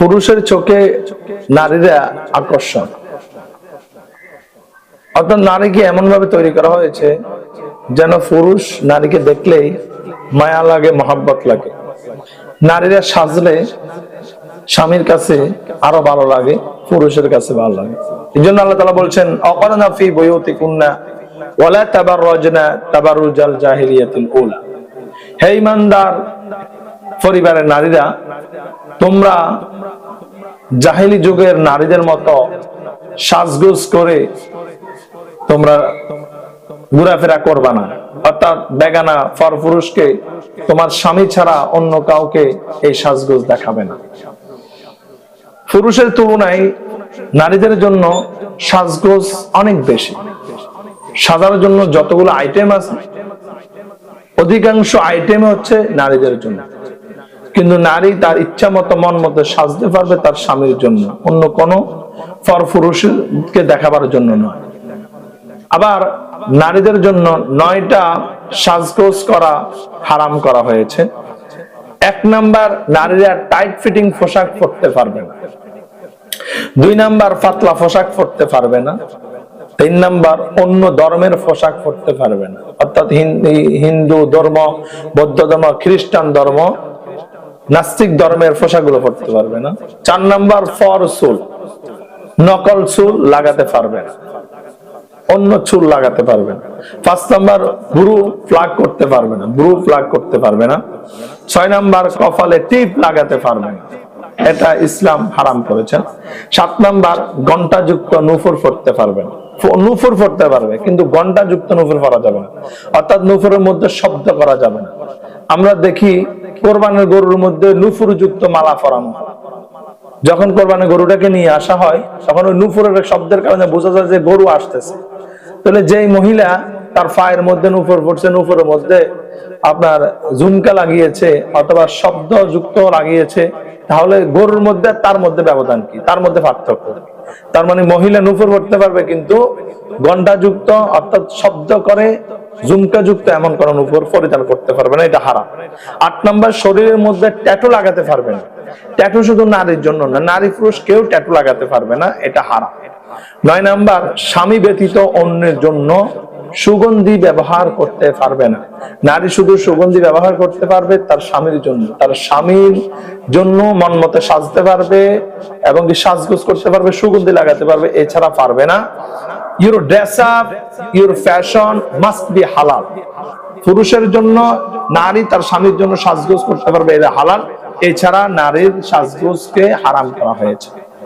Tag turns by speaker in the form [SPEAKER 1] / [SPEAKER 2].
[SPEAKER 1] পুরুষের চোখে নারীরা আকর্ষণ। অর্থাৎ নারীকে এমন ভাবে তৈরি করা হয়েছে যেন পুরুষ নারীকে দেখলেই মায়া লাগে, মহাব্বত লাগে। নারীরা সাজলে স্বামীর কাছে আরও ভালো লাগে, পুরুষের কাছে ভালো লাগে। এই জন্য আল্লাহ তালা বলছেন, অকরনা ফি বইতি কুন্না ওলা তাবার রজনা তাবারুজাল জাহিরিয়াতুল উলা। হে ইমানদার, পরিবারের নারীরা তোমরা জাহিলি যুগের নারীদের মতো সাজগোজ করে তোমরা ঘোরাফেরা করবা না। অর্থাৎ বেগানা ফর পুরুষকে তোমার স্বামী ছাড়া অন্য কাউকে এই সাজগোজ দেখাবে না। পুরুষের তুলনায় নারীদের জন্য সাজগোজ অনেক বেশি। সাজার জন্য যতগুলো আইটেম আছে, অধিকাংশ আইটেম হচ্ছে নারীদের জন্য। কিন্তু নারী তার ইচ্ছা মতো মন মতো সাজতে পারবে তার স্বামীর জন্য। অন্য কোনো ফর পুরুষকে দেখাবার জন্য নয়। আবার নারীদের জন্য নয়টা সাজগোজ করা হারাম করা হয়েছে। এক নাম্বার, নারীরা টাইট ফিটিং পোশাক পরতে পারবে না। দুই নাম্বার, পাতলা পোশাক পরতে পারবে না। তিন নাম্বার, অন্য ধর্মের পোশাক পরতে পারবে না। অর্থাৎ হিন্দু ধর্ম, বৌদ্ধ ধর্ম, খ্রিস্টান ধর্ম নাস্তিক ধর্মের পোশাকগুলো পড়তে পারবে না। চার নাম্বার, ফর চুল। নকল চুল লাগাতে পারবে না। অন্য চুল লাগাতে পারবে না। পাঁচ নাম্বার, ব্রু প্লাগ করতে পারবে না। ব্রু প্লাগ করতে পারবে না। ছয় নাম্বার, কপালে টিপ লাগাতে পারবে না। এটা ইসলাম হারাম করেছেন সাত নাম্বার ঘণ্টা যুক্ত নুফুর পড়তে পারবে না। নুফুর পড়তে পারবে, কিন্তু ঘণ্টা যুক্ত নুফুর পড়া যাবে না। অর্থাৎ নুফুরের মধ্যে শব্দ করা যাবে না। আমরা দেখি কোরবানের গরুর মধ্যে নুফুর যুক্ত মালা পরানো। যখন কোরবানের গরুটাকে নিয়ে আসা হয়, তখন ওই নুপুরের শব্দের কারণে বোঝা যায় যে গরু আসতেছে। তাহলে যেই মহিলা তার পায়ের মধ্যে নুফুর পড়ছে, নুফুরের মধ্যে আপনার ঝুমকা লাগিয়েছে অথবা শব্দ যুক্ত লাগিয়েছে, তাহলে গরুর মধ্যে তার মধ্যে ব্যবধান কি? তার মধ্যে পার্থক্য। তার মানে মহিলা নুপুর পড়তে পারবে, কিন্তু ঘণ্টা যুক্ত অর্থাৎ শব্দ করে জুমকা যুক্ত এমন কোন উপর পরিধান করতে পারবে না, এটা হারাম। আট নাম্বার, শরীরের মধ্যে ট্যাটু লাগাতে পারবে না। ট্যাটু শুধু নারীর জন্য না, নারী পুরুষ কেউ ট্যাটু লাগাতে পারবে না, এটা হারাম। নয় নাম্বার, স্বামী ব্যতীত অন্যের জন্য সুগন্ধি ব্যবহার করতে পারবে না। নারী শুধু সুগন্ধি ব্যবহার করতে পারবে তার স্বামীর জন্য। তার স্বামীর জন্য মন মতো সাজতে পারবে এবং সাজগোজ করতে পারবে, সুগন্ধি লাগাতে পারবে, এছাড়া পারবে না। Your dress up your fashion must be হালাল পুরুষের জন্য নারী তার স্বামীর জন্য সাজগোজ করতে পারবে, এটা হালাল। এছাড়া নারীর সাজগোজকে হারাম করা হয়েছে।